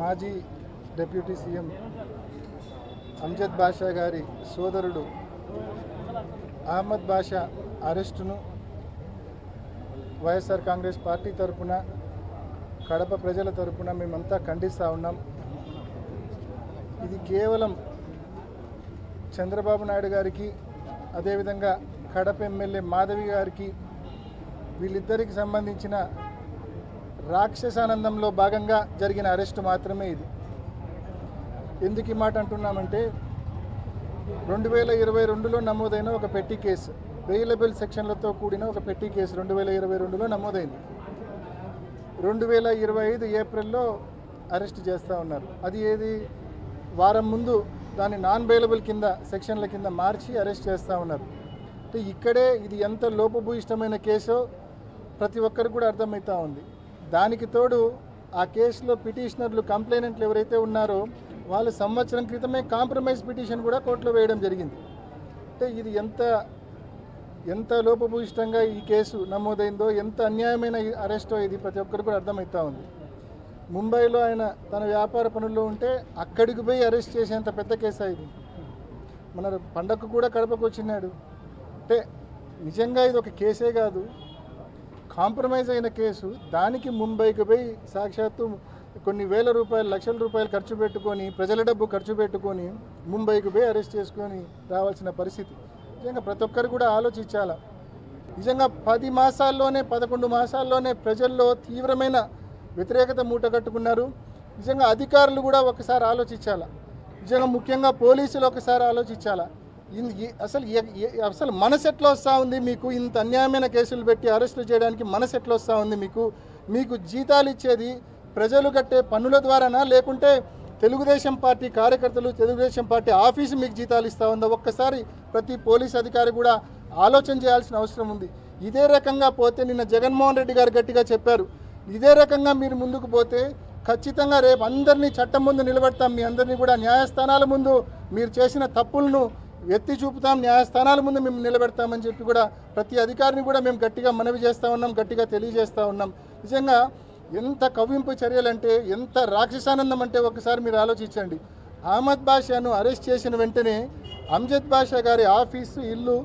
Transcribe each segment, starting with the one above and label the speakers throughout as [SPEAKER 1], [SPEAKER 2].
[SPEAKER 1] మాజీ deputy CM Amjad బాషా గారి సోదరుడు అహ్మద్ బాషా అరెస్టును వైఎస్ఆర్ కాంగ్రెస్ పార్టీ తరపున కడప ప్రజల తరపున మేమంతా ఖండిస్తూ ఉన్నాం. ఇది కేవలం చంద్రబాబు నాయుడు గారికి అదేవిధంగా కడప ఎమ్మెల్యే మాధవి గారికి వీళ్ళిద్దరికి సంబంధించిన రాక్షసానందంలో భాగంగా జరిగిన అరెస్టు మాత్రమే ఇది. ఎందుకు ఈ మాట అంటున్నామంటే రెండు వేల ఇరవై రెండులో నమోదైన ఒక పెట్టి కేసు బెయిలబుల్ సెక్షన్లతో కూడిన ఒక పెట్టి కేసు రెండు వేల ఇరవై రెండులో నమోదైంది. రెండు వేల ఇరవై ఐదు ఏప్రిల్లో అరెస్ట్ చేస్తూ ఉన్నారు. అది ఏది? వారం ముందు దాన్ని నాన్ బెయిలబుల్ కింద సెక్షన్ల కింద మార్చి అరెస్ట్ చేస్తూ ఉన్నారు. అంటే ఇక్కడే ఇది ఎంత లోపభూయిష్టమైన కేసో ప్రతి ఒక్కరికి కూడా అర్థమవుతూ ఉంది. దానికి తోడు ఆ కేసులో పిటిషనర్లు కంప్లైనెంట్లు ఎవరైతే ఉన్నారో వాళ్ళు సంవత్సరం క్రితమే కాంప్రమైజ్ పిటిషన్ కూడా కోర్టులో వేయడం జరిగింది. అంటే ఇది ఎంత ఎంత లోపభూయిష్టంగా ఈ కేసు నమోదైందో ఎంత అన్యాయమైన అరెస్టో ఇది ప్రతి ఒక్కరికి కూడా అర్థమవుతా ఉంది. ముంబైలో ఆయన తన వ్యాపార పనుల్లో ఉంటే అక్కడికి పోయి అరెస్ట్ చేసేంత పెద్ద కేసు ఇది? మన పండగకు కూడా కడపకు వచ్చినాడు. అంటే నిజంగా ఇది ఒక కేసే కాదు. కాంప్రమైజ్ అయిన కేసు దానికి ముంబైకి పోయి సాక్షాత్తు కొన్ని వేల రూపాయలు లక్షల రూపాయలు ఖర్చు పెట్టుకొని ప్రజల డబ్బు ఖర్చు పెట్టుకొని ముంబైకి పోయి అరెస్ట్ చేసుకొని రావాల్సిన పరిస్థితి. నిజంగా ప్రతి ఒక్కరు కూడా ఆలోచించాల? నిజంగా పది మాసాల్లోనే పదకొండు మాసాల్లోనే ప్రజల్లో తీవ్రమైన వ్యతిరేకత మూటగట్టుకున్నారు నిజంగా అధికారులు కూడా ఒకసారి ఆలోచించాల? నిజంగా ముఖ్యంగా పోలీసులు ఒకసారి ఆలోచించాలా? అసలు అసలు మనసు ఎట్లా వస్తూ ఉంది మీకు ఇంత అన్యాయమైన కేసులు పెట్టి అరెస్టులు చేయడానికి మనసు ఎట్లా వస్తూ ఉంది మీకు? మీకు జీతాలు ఇచ్చేది ప్రజలు కట్టే పన్నుల ద్వారానా? లేకుంటే తెలుగుదేశం పార్టీ కార్యకర్తలు తెలుగుదేశం పార్టీ ఆఫీసు మీకు జీతాలు ఇస్తూ ఉందా? ఒక్కసారి ప్రతి పోలీస్ అధికారి కూడా ఆలోచన చేయాల్సిన అవసరం ఉంది. ఇదే రకంగా పోతే నిన్న జగన్మోహన్ రెడ్డి గారు గట్టిగా చెప్పారు. ఇదే రకంగా మీరు ముందుకు పోతే ఖచ్చితంగా రేపు అందరినీ చట్టం ముందు నిలబెడతాం. మీ అందరినీ కూడా న్యాయస్థానాల ముందు మీరు చేసిన తప్పులను ఎత్తి చూపుతాం న్యాయస్థానాల ముందు మేము నిలబెడతామని చెప్పి కూడా ప్రతి అధికారిని కూడా మేము గట్టిగా మనవి చేస్తూ ఉన్నాం గట్టిగా తెలియజేస్తూ ఉన్నాం. నిజంగా ఎంత కవ్వింపు చర్యలంటే ఎంత రాక్షసానందం అంటే ఒకసారి మీరు ఆలోచించండి. అహ్మద్ బాషాను అరెస్ట్ చేసిన వెంటనే అంజద్ బాషా గారి ఆఫీసు ఇల్లు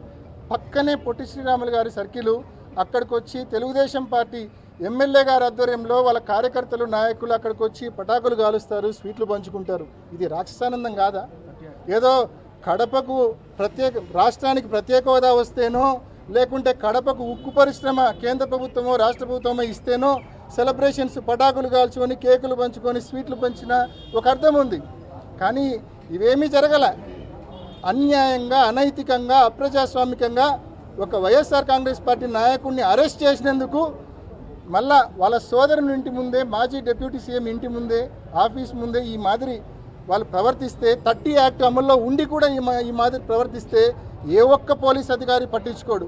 [SPEAKER 1] పక్కనే పొట్టి శ్రీరాములు గారి సర్కిలు అక్కడికి వచ్చి తెలుగుదేశం పార్టీ ఎమ్మెల్యే గారి ఆధ్వర్యంలో వాళ్ళ కార్యకర్తలు నాయకులు అక్కడికి వచ్చి పటాకులు కాలుస్తారు స్వీట్లు పంచుకుంటారు. ఇది రాక్షసానందం కాదా? ఏదో కడపకు ప్రత్యేక రాష్ట్రానికి ప్రత్యేక హోదా వస్తేనో లేకుంటే కడపకు ఉక్కు పరిశ్రమ కేంద్ర ప్రభుత్వమో రాష్ట్ర ప్రభుత్వమో ఇస్తేనో సెలబ్రేషన్స్ పటాకులు కాల్చుకొని కేకులు పంచుకొని స్వీట్లు పంచిన ఒక అర్థం ఉంది. కానీ ఇవేమీ జరగల. అన్యాయంగా అనైతికంగా అప్రజాస్వామికంగా ఒక వైఎస్ఆర్ కాంగ్రెస్ పార్టీ నాయకుడిని అరెస్ట్ చేసినందుకు మళ్ళా వాళ్ళ సోదరుని ఇంటి ముందే మాజీ డిప్యూటీ సీఎం ఇంటి ముందే ఆఫీస్ ముందే ఈ మాదిరి వాళ్ళు ప్రవర్తిస్తే థర్టీ యాక్ట్ అమల్లో ఉండి కూడా ఈ మా ఈ మాదిరి ప్రవర్తిస్తే ఏ ఒక్క పోలీస్ అధికారి పట్టించుకోడు.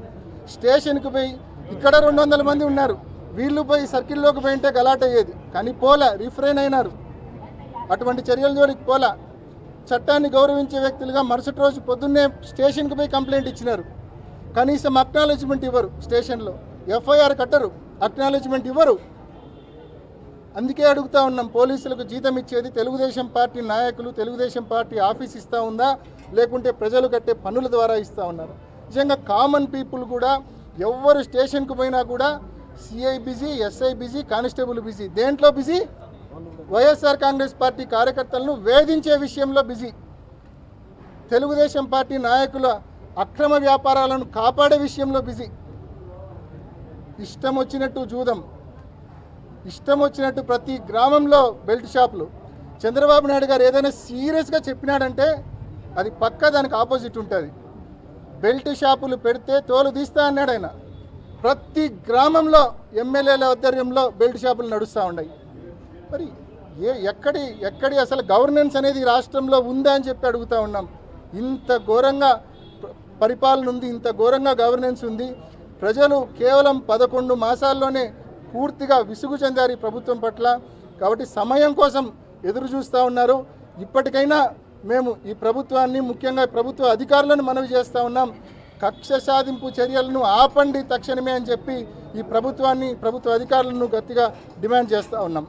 [SPEAKER 1] స్టేషన్కి పోయి ఇక్కడ రెండు వందల మంది ఉన్నారు. వీళ్ళు పోయి సర్కిల్లోకి పోయింటే గలాట్ అయ్యేది. కానీ పోలా రిఫ్రైన్ అయినారు. అటువంటి చర్యల జోలికి పోలా. చట్టాన్ని గౌరవించే వ్యక్తులుగా మరుసటి రోజు పొద్దున్నే స్టేషన్కి పోయి కంప్లైంట్ ఇచ్చినారు. కనీసం అక్నాలెడ్జ్మెంట్ ఇవ్వరు స్టేషన్లో. ఎఫ్ఐఆర్ కట్టరు. అక్నాలెడ్జ్మెంట్ ఇవ్వరు. అందుకే అడుగుతా ఉన్నాం పోలీసులకు జీతం ఇచ్చేది తెలుగుదేశం పార్టీ నాయకులు తెలుగుదేశం పార్టీ ఆఫీస్ ఇస్తూ ఉందా లేకుంటే ప్రజలు కట్టే పన్నుల ద్వారా ఇస్తూ ఉన్నారు. నిజంగా కామన్ పీపుల్ కూడా ఎవ్వరు స్టేషన్కు పోయినా కూడా CI busy SI busy constable busy దేంట్లో బిజీ వైఎస్ఆర్ కాంగ్రెస్ పార్టీ కార్యకర్తలను వేధించే విషయంలో బిజీ తెలుగుదేశం పార్టీ నాయకుల అక్రమ వ్యాపారాలను కాపాడే విషయంలో బిజీ ఇష్టం వచ్చినట్టు చూద్దాం. ఇష్టం వచ్చినట్టు ప్రతి గ్రామంలో బెల్ట్ షాపులు. చంద్రబాబు నాయుడు గారు ఏదైనా సీరియస్గా చెప్పినాడంటే అది పక్క దానికి ఆపోజిట్ ఉంటుంది. బెల్ట్ షాపులు పెడితే తోలు తీస్తా అన్నాడు ఆయన. ప్రతి గ్రామంలో ఎమ్మెల్యేల ఆధ్వర్యంలో బెల్ట్ షాపులు నడుస్తూ ఉన్నాయి. మరి ఏ ఎక్కడి ఎక్కడి అసలు గవర్నెన్స్ అనేది రాష్ట్రంలో ఉందా అని చెప్పి అడుగుతా ఉన్నాం. ఇంత ఘోరంగా పరిపాలన ఉంది ఇంత ఘోరంగా గవర్నెన్స్ ఉంది. ప్రజలు కేవలం పదకొండు మాసాల్లోనే పూర్తిగా విసుగు చెందారు ఈ ప్రభుత్వం పట్ల. కాబట్టి సమయం కోసం ఎదురు చూస్తూ ఉన్నారు. ఇప్పటికైనా మేము ఈ ప్రభుత్వాన్ని ముఖ్యంగా ప్రభుత్వ అధికారులను మనవి చేస్తూ ఉన్నాం. కక్ష సాధింపు చర్యలను ఆపండి తక్షణమే అని చెప్పి ఈ ప్రభుత్వాన్ని ప్రభుత్వ అధికారులను గట్టిగా డిమాండ్ చేస్తూ ఉన్నాం.